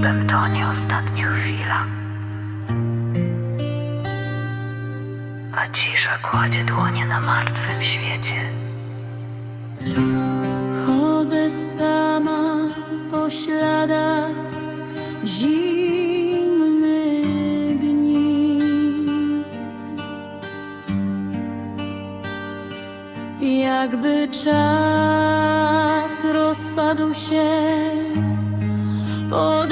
niebem to nie ostatnia chwila. A cisza kładzie dłonie na martwym świecie. Chodzę sama po śladach zimnych dni. Jakby czas rozpadł się pod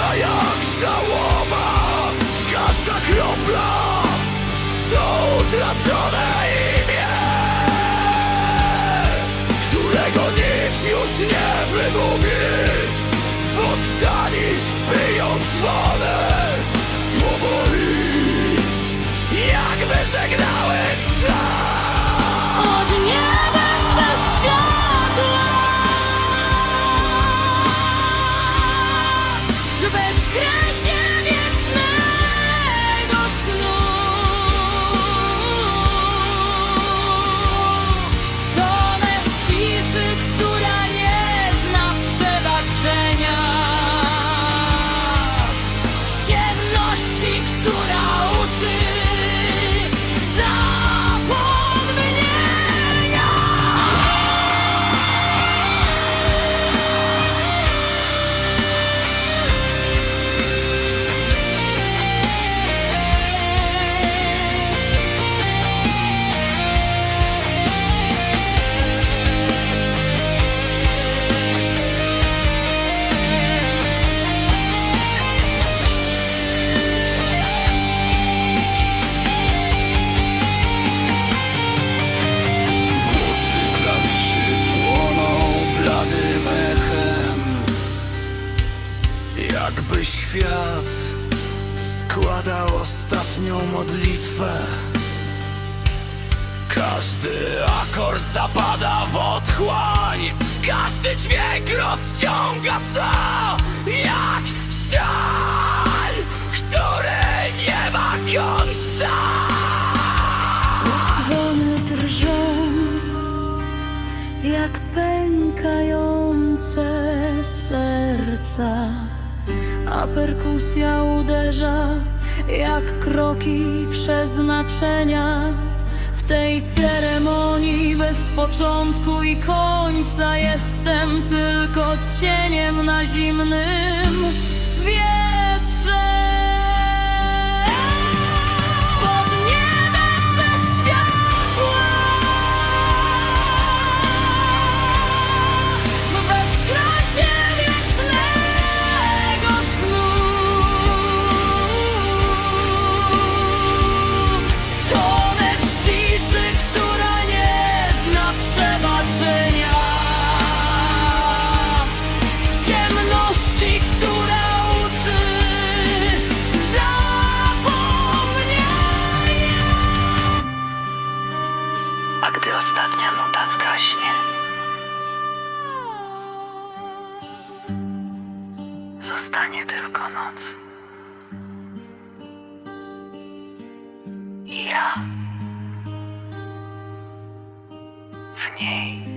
Ciężka jak żałoba Każda kropla to utracone imię Którego nikt już nie wymówi świat ostatnią modlitwę. Każdy akord zapada w otchłań. Każdy dźwięk rozciąga się Jak szal, który nie ma końca. Dzwony drżą jak pękające serca, a perkusja uderza jak kroki przeznaczenia. W tej ceremonii bez początku i końca jestem tylko cieniem na zimnym wietrze. Zostanie tylko noc. I ja w niej.